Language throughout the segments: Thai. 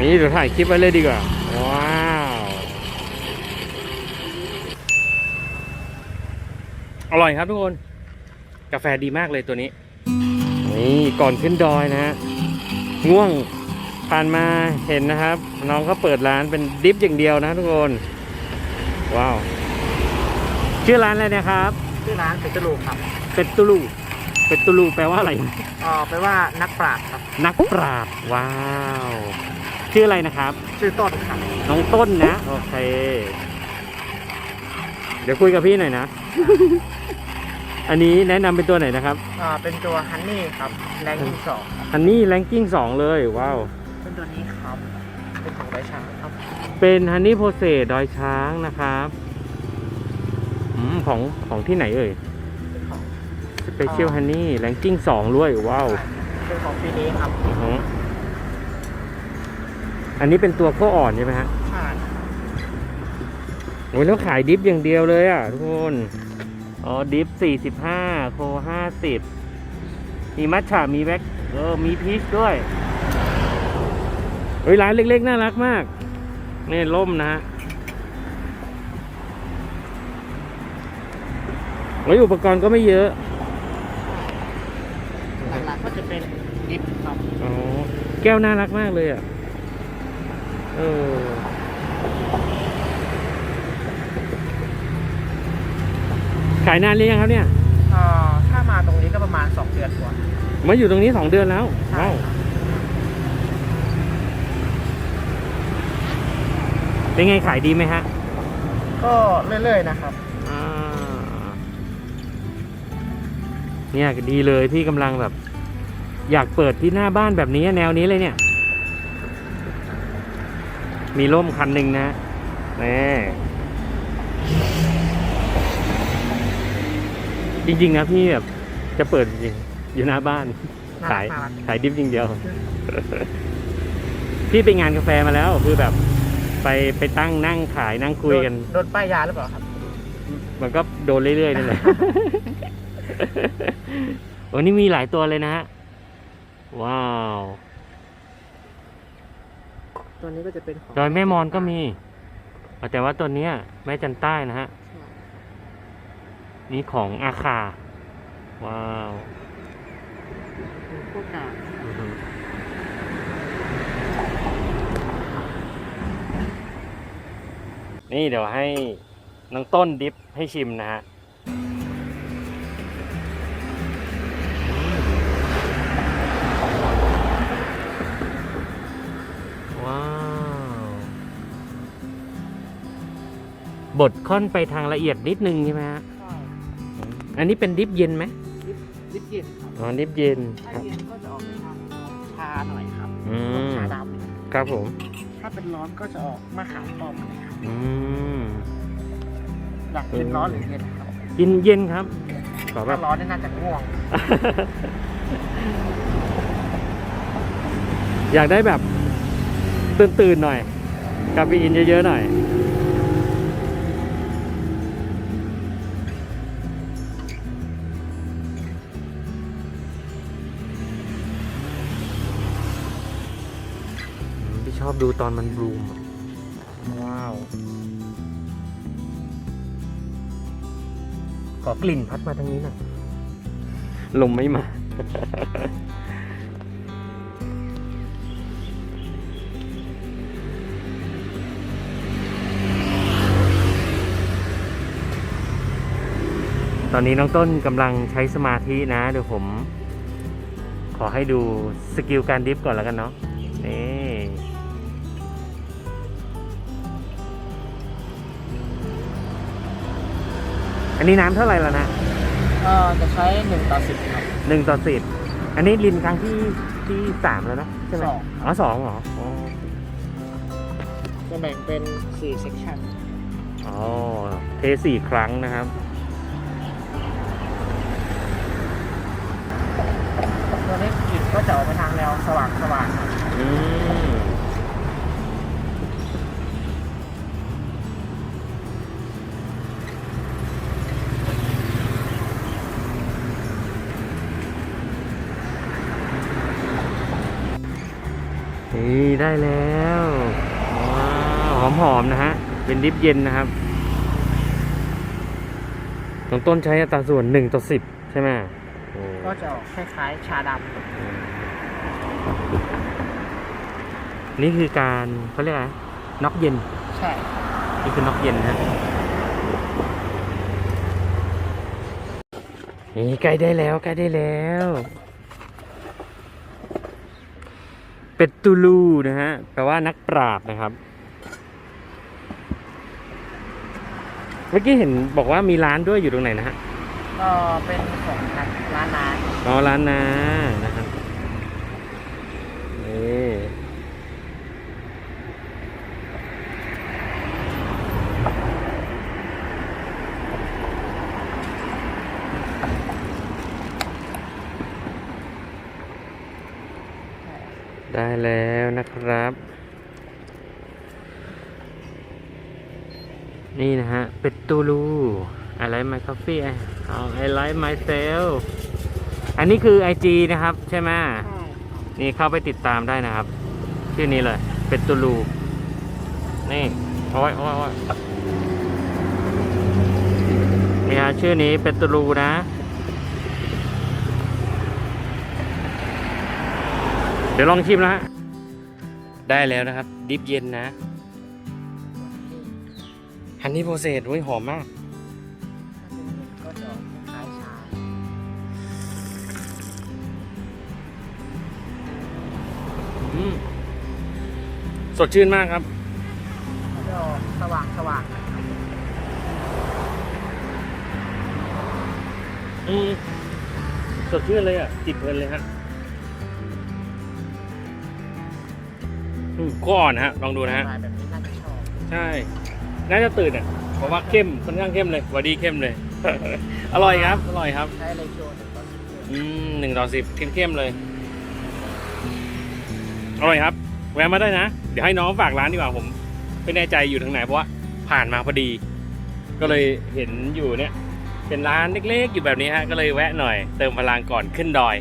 นี่เดี๋ยวถ่ายคลิปไว้เลยดีกว่า ว้าวอร่อยครับทุกคน กาแฟดีมากเลยตัวนี้ นี่ก่อนขึ้นดอยนะฮะง่วงผ่านมาเห็นนะครับ น้องเขาเปิดร้านเป็นดิฟอย่างเดียวนะทุกคน ว้าว ชื่อร้านอะไรนะครับชื่อร้านเป็ดตะลูครับเป็ดตุลูเป็ดตุลูแปลว่าอะไรอ๋อแปลว่านักปราชญ์ครับ นักปราบว้าว ชื่ออะไรนะครับ ชื่อต้นครับน้องต้นนะ โอเค เดี๋ยวคุยกับพี่หน่อยนะ อันนี้แนะนำเป็นตัวไหนนะครับ อ่าเป็นตัวฮันนี่ครับแรงที่สองอันนี้แรงกิ้งสองเลย ว้าว เป็นตัวนี้ครับ เป็นของไดช้างครับ เป็นฮันนี่โพเซดอยช้างนะครับอืมของของที่ไหนเอ่ยเป็นของสเปเชียลฮันนี่แรงกิ้งสองด้วย ว้าว เป็นของปีนี้ครับอือฮึ อันนี้เป็นตัวข้ออ่อนใช่ไหมฮะใช่โอ้ยแล้วขายดิฟอย่างเดียวเลยอะทุกคน อ๋อ ดิฟสี่สิบห้าโคห้าสิบมีมัทฉะมีแว็กเออมีพีชด้วยเฮ้ยร้านเล็กๆ น่ารักมากนี่ล่มนะฮะเฮ้ยอุปกรณ์ก็ไม่เยอะหลักๆก็จะเป็นดิฟครับอ๋อแก้วน่ารักมากเลยอะ เออขายนานหรือยังครับเนี่ยอ่าถ้ามาตรงนี้ก็ประมาณ 2 เดือนกว่า มาอยู่ตรงนี้สองเดือนแล้วใช่ ว้าวครับเป็นไงขายดีไหมฮะก็เรื่อยๆนะครับ อ่าเนี่ยดีเลยพี่กำลังแบบ อยากเปิดที่หน้าบ้านแบบนี้แนวนี้เลยเนี่ย มีร่มคันหนึ่งนะนี่จริง ๆ นะพี่แบบจะเปิดจริงๆอยู่หน้าบ้านน่าขายน่ารักขายดิฟอย่างเดียว พี่ไปงานกาแฟมาแล้วคือแบบ ไปไปตั้งนั่งขายนั่งคุยกันโดโดนป้ายยาหรือเปล่าครับ มันก็โดนเรื่อยๆนั่นแหละวันนี้มีหลายตัวเลยนะฮะ ว้าว ตัวนี้ก็จะเป็นของดอยแม่มอนก็มีแต่ว่าตัวเนี้ยแม่จันใต้นะฮะใช่นี่ของอาคา ว้าวเป็นพวกกาบอือฮึนี่เดี๋ยวให้น้องต้นดิฟให้ชิมนะฮะ บดค่อนไปทางละเอียดนิดนึงใช่ไหมฮะใช่อันนี้เป็นดิฟเย็นไหมดิฟดิฟเย็นครับอ๋อดิฟเย็นคถ้ารับ เย็นก็จะออกไปทางชาหน่อยครับอืม ชาดครับผมำถ้าเป็นร้อนก็จะออกมะขามป้อมนะครับอืมอยากกินร้อนหรือเย็นครับกินเย็นครับ ขอแบถ้าบ ร้อนนี่น่าจะง่วงอยากได้แบบตื่นๆหน่อยกาเฟอีนเยอะๆหน่อย ดูตอนมันบลูมอะว้าว ขอกลิ่นพัดมาทางนี้หน่อยลมไม่มา ตอนนี้น้องต้นกำลังใช้สมาธินะ เดี๋ยวผม ขอให้ดูสกิลการดิฟก่อนแล้วกันเนาะนี่ อันนี้น้ำเท่าไหร่แล้วนะเอ่อจะใช้หนึ่งต่อสิบครับ หนึ่งต่อสิบอันนี้ลินครั้งที่ที่สามแล้วนะใช่ไหมสอง อ๋อสองเหรออ๋อจะแบ่งเป็นสี่เซกชันอ๋อเทสี่ครั้งนะครับ ตัวนี้กลิ่นก็จะออกไปทางแนวสว่างสว่างครับอืม ได้แล้วว้าวหอมๆนะฮะ เป็นดิฟเย็นนะครับน้องต้นใช้อัตราส่วน1ต่อ10ใช่ไหมก็จะออกคล้ายๆชาดำนี่คือการเขาเรียกอะไรน็อกเย็น ใช่ นี่คือน็อกเย็นนะฮะนี่ใกล้ได้แล้วใกล้ได้แล้ว เป็ดตูลูนะฮะแปลว่านักปราบนะครับ เมื่อกี้เห็นบอกว่ามีร้านด้วยอยู่ตรงไหนนะฮะก็เป็นของร้านน้าอ๋อร้านนานะครับนี่ ได้แล้วนะครับ นี่นะฮะ เป็ดตูลู I like my coffee I like myself อันนี้คือ IG นะครับ ใช่ไหมใช่นี่เข้าไปติดตามได้นะครับ ชื่อนี้เลย เป็ดตูลู นี่ โอ้ยโอ้ยโอ้ยนี่ฮะชื่อนี้เป็ดตูลูนะ ดี๋ยวลองชิมแล้วฮะ ได้แล้วนะครับ ดิฟเย็นนะ ฮันนี่โปรเซสอุ้ยหอมมาก ก็จะออกคล้ายๆชาอืมสดชื่นมากครับ ก็จะออกสว่างสว่างๆอืมสดชื่นเลยอะจิบเพลินเลยฮะ ก็อ่อนฮะ ลองดูนะฮะลายแบบนี้น่าจะชอบ ใช่ น่าจะตื่นอะเพราะว่าเข้มค่อนข้างเข้มเลยบอดี้เข้มเลย อร่อยครับ อร่อยครับ ใช้เลยโชว์หนึ่งต่อสิบเลยอืมหนึ่งต่อสิบเข้มๆเลย อร่อยครับ แวะมาได้นะ เดี๋ยวให้น้องฝากร้านดีกว่าผมไม่แน่ใจอยู่ทางไหนเพราะว่าผ่านมาพอดี ก็เลยเห็นอยู่เนี่ย เป็นร้านเล็กๆอยู่แบบนี้ฮะ ก็เลยแวะหน่อย เติมพลังก่อนขึ้นดอย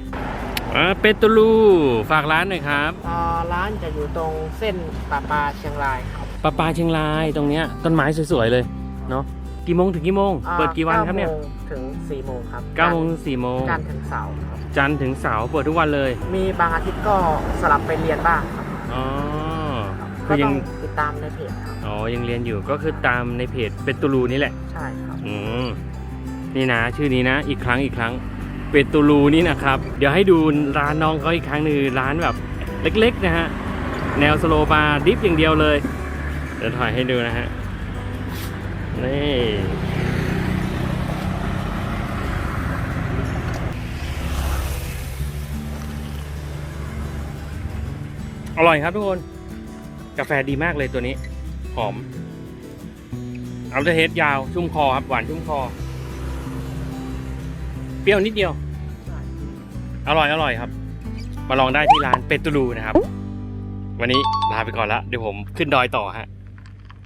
อ่าเป็ดตูลูฝากร้านหน่อยครับอ่าร้านจะอยู่ตรงเส้นปาปาเชียงรายครับปลาปลาเชียงรายตรงเนี้ยต้นไม้สวยๆเลยเนาะกี่โมงถึงกี่โมง อ่าเปิดกี่วันครับเนี่ยก้าโมงถึงสี่โมงครับเก้าโมงถึงสี่โมงจันทร์ถึงเสาร์ครับ จันทร์ถึงเสาร์เปิดทุกวันเลยมีบางอาทิตย์ก็สลับไปเรียนบ้างครับอ๋อก็คือยัต้องงติดตามในเพจครับ อ๋อยังเรียนอยู่ก็คือตามในเพจเป็ดตูลูนี่แหละ ใช่ครับ อืมนี่นะ ชื่อนี้นะ อีกครั้งอีกครั้ง เป็ดตูลูนี่นะครับ เดี๋ยวให้ดูร้านน้องเขาอีกครั้งหนึงร้านแบบเล็กๆนะฮะ แนวสโลบาร์ดิฟอย่างเดียวเลย เดี๋ยวถ่ายให้ดูนะฮะ นี่อร่อยครับทุกคน กาแฟดีมากเลยตัวนี้ หอม เอาเทสยาวชุ่มคอครับ หวานชุ่มคอ รี้ยวนิดเดียว อร่อยอร่อยครับ มาลองได้ที่ร้านเป็ดตูรูนะครับ วันนี้ลาไปก่อนละเดี๋ยวผมขึ้นดอยต่อฮะ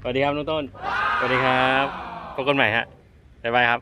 สวัสดีครับน้องต้นสวัสดีครับพบกันใหม่ฮะบ๊ายบายครับ